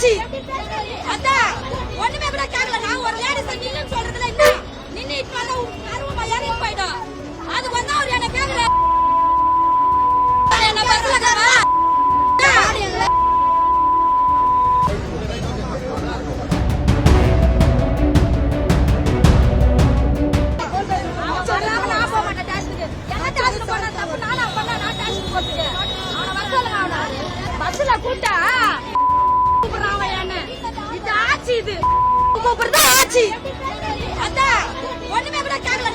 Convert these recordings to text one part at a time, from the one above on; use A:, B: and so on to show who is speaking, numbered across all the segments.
A: ஆச்சு. அதான் ஒண்ணுமே கூட கேட்கல நான் ஒரு லேடி நின்னு சொல்றதுல என்ன? நின்னு இப்ப கருவமா இறங்கி போயிடும் அது வந்து அவர் என்ன கேக்குற என்ன பஸ்ல சொல்லாம நான் இது. ஆச்சு இது கூப்பிடுறது ஆச்சு. அதான் ஒண்ணுமே கூட கேட்கல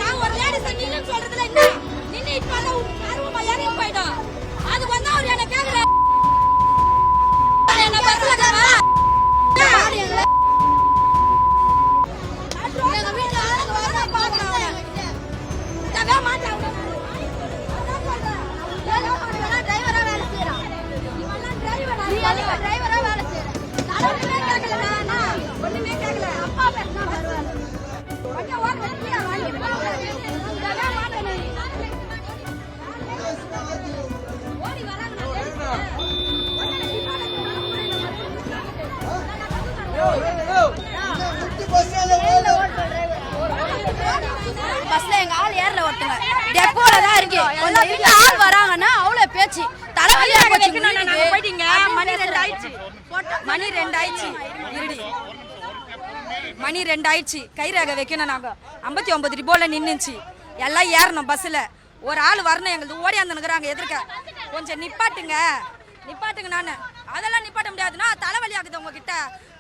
A: பஸ்ல எங்க
B: ஆள் ஏறல ஒருத்தங்க டெப்போல தான் இருக்கு. கொஞ்சம் ஆள் வராங்கன்னா அவ்வளவு பேச்சு. தலைவலியா போச்சு
A: போயிட்டீங்க. மணி ரெண்டு ஆயிடுச்சு. மணி ரெண்டு ஆயிடுச்சு. இருடி. மணி ரெண்டு ஆயிடுச்சு. கை ரேகை வைக்கணும் நாங்க. ஐம்பத்தி ஒன்பது ரிபோல நின்னுச்சு. எல்லாம் ஏறணும் பஸ்ல ஒரு ஆள் வரணும். எங்களுக்கு ஓடியாந்துனுக்குறாங்க எதிர்க்க. கொஞ்சம் நிப்பாட்டுங்க. நிப்பாட்டுங்க நானு. அதெல்லாம் நிப்பாட்ட முடியாதுன்னா தலைவலி ஆகுது உங்ககிட்ட.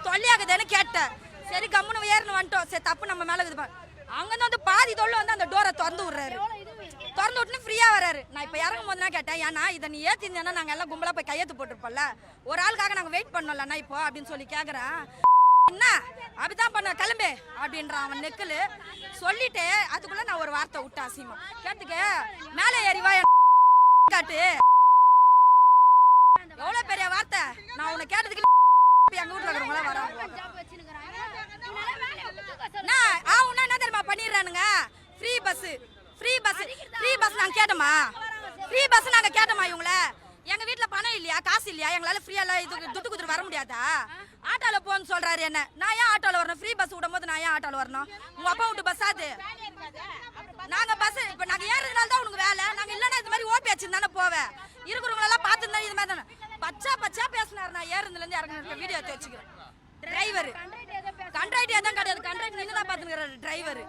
A: தொல்லி ஆகுதுன்னு கேட்டேன். சரி கம்முன்னு ஏறணும் வந்துட்டோம். சரி தப்பு நம்ம மேல இருக்குது அங்கேருந்து வந்து பாதி தொழில் வந்து அந்த டோரை திறந்து விடுறாரு. திறந்து விட்டுன்னு ஃப்ரீயாக வராரு. நான் இப்போ இறங்கும் போது தான் கேட்டேன் ஏன்னா இதை நீ ஏற்றிருந்தேன்னா நாங்கள் எல்லாம் கும்பலாக போய் கையெழுத்து போட்டிருப்போம்ல. ஒரு ஆளுக்காக நாங்கள் வெயிட் பண்ணோம்லண்ணா இப்போ அப்படின்னு சொல்லி கேட்குறேன் என்ன அப்படிதான் பண்ண கிளம்பு அப்படின்றான் அவன் நெக்கில். சொல்லிட்டு அதுக்குள்ளே நான் ஒரு வார்த்தை விட்டேன் அசிமா கேட்டுக்க மேலே ஏறி காட்டு. எவ்வளோ பெரிய வார்த்தை? நான் உன்னை கேட்டதுக்கு எங்கள் வீட்டில் இருக்கிறவங்களாம் வராங்க என்ன ஆவுன்னா என்ன தெரியுமா பண்ணிடுறானுங்க free bus free bus free bus நாங்கள் கேட்டோமா ஃப்ரீ பஸ் நாங்கள் கேட்டோமா இவங்கள. எங்கள் வீட்டில் பணம் இல்லையா? காசு இல்லையா? எங்களால் ஃப்ரீயா இது துட்டு குடுத்துட்டு வர முடியாதா? ஆட்டோவில் போன்னு சொல்கிறாரு என்ன. நான் ஏன் ஆட்டோவில் வரணும்? ஃப்ரீ பஸ் விடும் போது நான் ஏன் ஆட்டோவில் வரணும்? உங்கள் அப்பா விட்டு பஸ் ஆது நாங்கள் பஸ் இப்போ நாங்கள் ஏறதுனால தான் உனக்கு வேலை. நாங்கள் இல்லைன்னா இது மாதிரி ஓபி வச்சுருந்தானே போவேன் இருக்கிறவங்களெல்லாம் பார்த்துருந்தா இது மாதிரி தானே. பச்சா பச்சா பேசினார். நான் ஏறுதுல இறங்குற வீடியோ எடுத்து வச்சுக்கிறேன். டிரைவர் கண்ட்ராக்டர் எதுவும் கிடையாது. கண்ட்ராக்டர் நின்று தான் பார்த்துக்கிறாரு டிரைவர்